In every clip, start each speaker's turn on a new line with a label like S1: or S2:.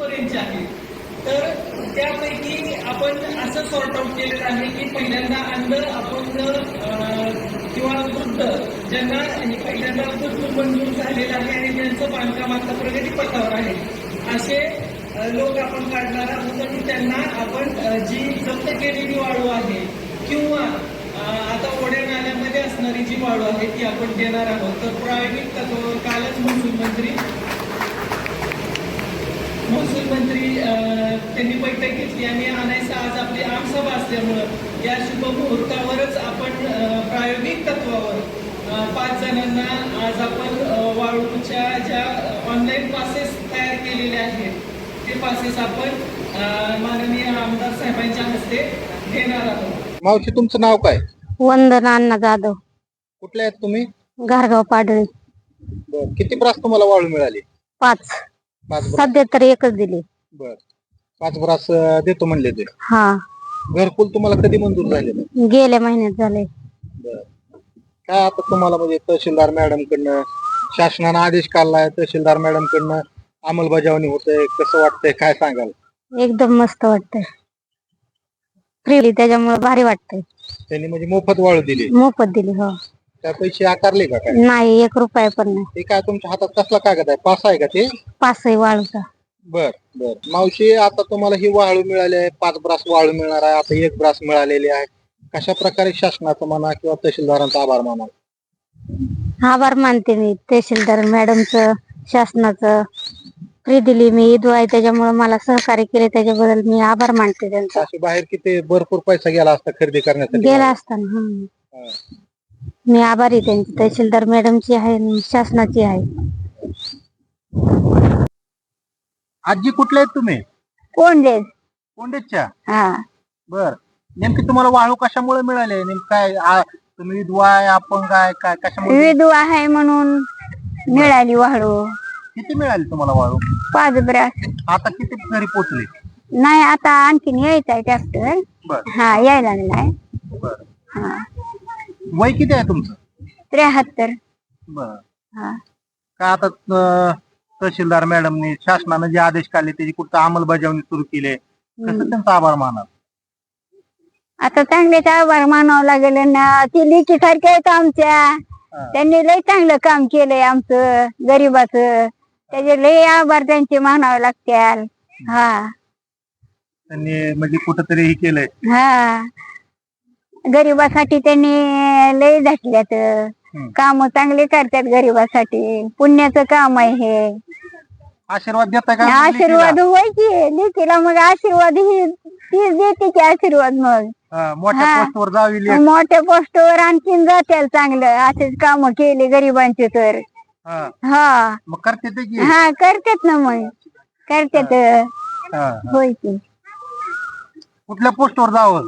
S1: पर्यंतचे आहेत तर त्यापैकी आपण असं सॉर्ट आउट केलेलं आहे की पहिल्यांदा अंध अपंग किंवा वृद्ध ज्यांना पहिल्यांदा वृद्ध मंजूर झालेलं आहे आणि त्यांचं बांधकाम आता प्रगती पथावर आहे असे लोक आपण काढणार आहोत आणि त्यांना आपण जी जप्त केलेली वाळू आहे किंवा आता ओढ्या नाल्यामध्ये असणारी जी वाळू आहे ती आपण देणार आहोत. तर प्रायोगिक तत्वावर कालच महसूल मंत्री महसूल मंत्री अं, त्यांनी बैठक घेतली आणि आणायचं आज आपली आमसभा असल्यामुळं या शुभ मुहूर्तावरच आपण प्रायोगिक तत्वावर पाच जणांना आज आपण वाळूच्या ज्या ऑनलाईन पासेस तयार केलेले आहेत ते पासेस आपण माननीय आमदार साहेबांच्या हस्ते घेणार आहोत.
S2: मावशी तुमचं नाव काय?
S3: वंदना अण्णा जाधव.
S2: कुठले आहेत तुम्ही?
S3: घारगाव पाडळी.
S2: बर किती ब्रास तुम्हाला वाळू मिळाली?
S3: पाच.
S2: पाच
S3: सध्या तर एकच दिली.
S2: बर. पाच ब्रास अं, देतो म्हणले ते.
S3: हा.
S2: घरकुल तुम्हाला कधी मंजूर झालेलं
S3: गेल्या महिन्यात झाले.
S2: बर. काय आता तुम्हाला म्हणजे तहसीलदार मॅडम कडनं शासनानं आदेश काढलाय तहसीलदार मॅडम कडनं अंमलबजावणी होतंय कसं वाटतंय काय सांगाल?
S3: एकदम मस्त वाटतंय. फ्रीली त्याच्यामुळे भारी वाटतंय.
S2: त्यांनी म्हणजे मोफत वाळू दिली.
S3: मोफत दिली हो.
S2: त्या पैसे आकारले का काय?
S3: नाही एक रुपया पण नाही.
S2: ते काय तुमच्या हातात कसला कागद आहे? पास आहे का ते?
S3: पाचही वाळूचा.
S2: बर बर. मावशी आता तुम्हाला ही वाळू मिळाली आहे पाच ब्रास वाळू मिळणार आहे आता एक ब्रास मिळालेली आहे. कशा प्रकारे शासनाचा म्हणा किंवा तहसीलदारांचा आभार माना?
S3: आभार मानते मी. तहसीलदार मॅडमचं शासनाचं फ्री दिली मी. ईद आहे त्याच्यामुळे मला सहकार्य केले त्याच्याबद्दल मी आभार मानते त्यांचा.
S2: बाहेर किती भरपूर पैसा गेला असता खरेदी करण्यासाठी?
S3: गेला असताना हं.
S2: हा.
S3: मी आभारी आहे त्यांची तहसीलदार मॅडमची आहे आणि शासनाची आहे.
S2: आजी कुठले आहेत तुम्ही?
S3: कोण दे
S2: कोंडेच्या?
S3: हा.
S2: बर. नेमकी तुम्हाला वाळू कशामुळे मिळाले? नेमकं काय आ- तुम्ही अपंग आहे काय कशामुळे?
S3: विधू आहे म्हणून मिळाली वाळू.
S2: किती मिळाली तुम्हाला वाळू?
S3: पाच ब्रास
S2: आता किती घरी पोचले
S3: नाही आता आणखीन यायचं आहे ट्रॅक्टर.
S2: बर.
S3: हा यायला लागलाय.
S2: बर.
S3: हा.
S2: वय किती आहे तुमचं?
S3: त्र्याहत्तर.
S2: बर.
S3: हा.
S2: का आता अं, तहसीलदार मॅडमने शासनाने जे आदेश काढले त्याची कुठं अंमलबजावणी सुरू केली? कसं त्यांचा आभार मानाल?
S3: आता चांगलेच आभार मानावं लागेल ना. ती लिखी सारखे आहेत आमच्या. त्यांनी लय चांगलं काम केलंय आमचं गरीबाचं. त्याचे लय आभार त्यांचे मानावे लागतील. हा.
S2: त्यांनी म्हणजे कुठंतरी हे केलंय.
S3: हा. गरीबासाठी त्यांनी लय झटल्यात काम चांगले करतात गरीबासाठी. पुण्याचं काम आहे हे.
S2: आशीर्वाद देताय का?
S3: आशीर्वाद होय की लेकीला मग आशीर्वाद ही तीच देते की आशीर्वाद मग.
S2: हा, मोठ्या
S3: हा.
S2: पोस्टवर जावी लेक.
S3: मोठ्या पोस्टवर आणखीन जातील चांगलं. असेच काम केले गरिबांचे तर.
S2: हा.
S3: हा.
S2: मग करते ते की?
S3: हा करतात ना मग. करतात.
S2: हा, हा.
S3: होय की.
S2: कुठल्या पोस्टवर जावं?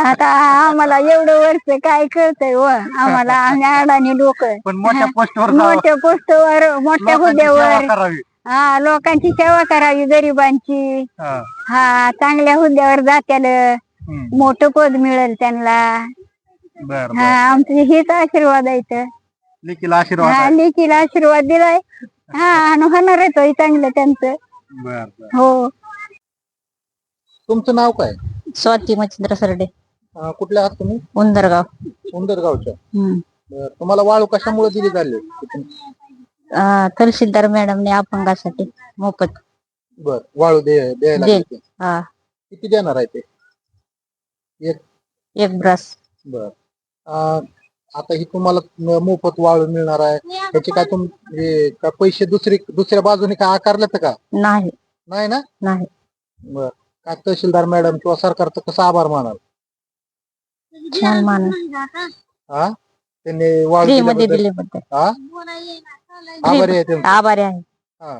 S3: आता आम्हाला एवढं वर्ष काय कळतंय व आम्हाला आम्ही अडाणी लोक
S2: पण मोठ्या पोस्टवर
S3: मोठ्या पोस्टवर मोठ्या हुद्द्यावर.
S2: करावी.
S3: हा लोकांची सेवा करावी गरिबांची.
S2: हा,
S3: हा चांगल्या हुद्द्यावर जात्याल.
S2: हम्म.
S3: मोठं पद मिळेल त्यांना.
S2: बर
S3: हा
S2: बर.
S3: आमचं हेच आशीर्वाद आहे इथं.
S2: लेकीला आशीर्वाद
S3: हा
S2: आहे.
S3: लेकीला आशीर्वाद दिलाय. हा आणि होणार आहे तो चांगलं त्यांचं.
S2: बर बर.
S3: हो.
S2: तुमचं नाव काय?
S3: स्वाती मच्छिंद्र सरडे.
S2: अं, कुठल्या आहात तुम्ही?
S3: उंदरगाव.
S2: उंदरगावच्या बर तुम्हाला वाळू कशामुळे दिली झाली
S3: तहसीलदार मॅडमने अपंगासाठी मोफत.
S2: बर वाळू दे द्यायला
S3: दे. हा.
S2: किती देणार आहे ते? एक?
S3: एक ब्रश
S2: बर. अं, आता ही तुम्हाला म- मोफत वाळू मिळणार आहे. त्याचे काय तुम हे का पैसे दुसरी दुसऱ्या बाजूने काय आकारलेत का?
S3: नाही.
S2: नाही ना?
S3: नाही.
S2: बर. काय तहसीलदार मॅडम किंवा सरकारचं कसं आभार मानाल?
S3: छान मान
S2: हा? त्यांनी वाळू
S3: फ्री मध्ये
S2: दिल्याबद्दल
S3: दिल्याबद्दल
S2: हा? आभारी आहे त्यांचं
S3: आभारी आहे.
S2: हा.